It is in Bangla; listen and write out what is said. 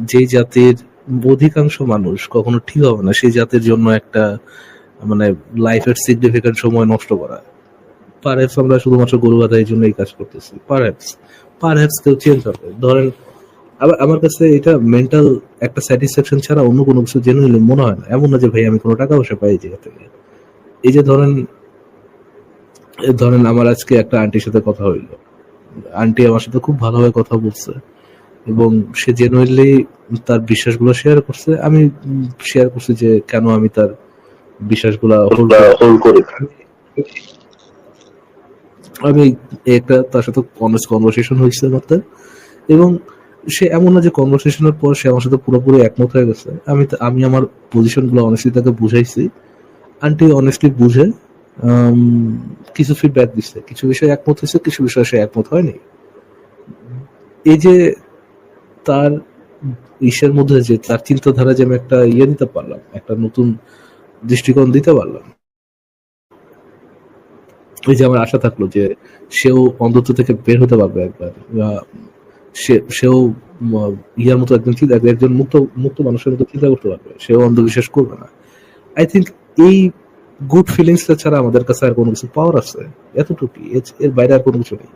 যেই জাতির অধিকাংশ মানুষ কখনো ঠিক হবে না, সেই জাতির জন্য একটা মানে লাইফের সিগনিফিকেন্ট সময় নষ্ট করা। পারহ্যাপস আমরা শুধুমাত্র গরু জন্য এই কাজ করতেছি। পারহ্যাপস পারহ্যাপস কেউ চেঞ্জ হবে। ধরেন, আবার আমার কাছে এটা মেন্টাল একটা স্যাটিসফ্যাকশন ছাড়া অন্য কোনো কিছু জেনুইনলি মনে হয় না। এমন না যে, ভাই, আমি কোনো টাকা পয়সা পাই জায়গা থেকে। এই যে ধরেন ধরেন আমার আজকে একটা আন্টির সাথে কথা হইল। আন্টি আমার সাথে খুব ভালোভাবে কথা বলছে। এবং সে জেনুইনলি তার বিশ্বাসগুলো শেয়ার করছে। আমি শেয়ার করছি যে কেন আমি তার বিশ্বাসগুলা হোল্ড করি। আমি একটা তার সাথে অনেস্ট কনভারসেশন হয়েছে আমাদের এবং সে এমন না যে কনভারসেশনের পর সে আমার সাথে পুরোপুরি একমত হয়ে গেছে। আমি আমি আমার পজিশনগুলো অনেস্টলি তাকে বুঝাইছি। আন্টি অনেস্টলি বুঝে কিছু ফিডব্যাক দিচ্ছে কিছু বিষয়ে একমত হয়েছে কিছু বিষয়ে সে একমত হয়নি। এই যে তার ইসের মধ্যে যে তার চিন্তাধারা যে আমি একটা ইয়ে দিতে পারলাম, একটা নতুন দৃষ্টিকোণ দিতে পারলাম। ওই যে আমার আশা থাকল যে সেও অন্ধত্ব থেকে বের হতে পারবে একবার। সেও ইয়ার মতো একজন চিন্তা, একজন মুক্ত মুক্ত মানুষের মতো চিন্তা করতে পারবে। সেও অন্ধবিশ্বাস করবে না। আই থিঙ্ক এই গুড ফিলিংসটা ছাড়া আমাদের কাছে আর কোনো কিছু পাওয়ার আছে। এতটুকুই। এর বাইরে আর কোনো কিছু নেই।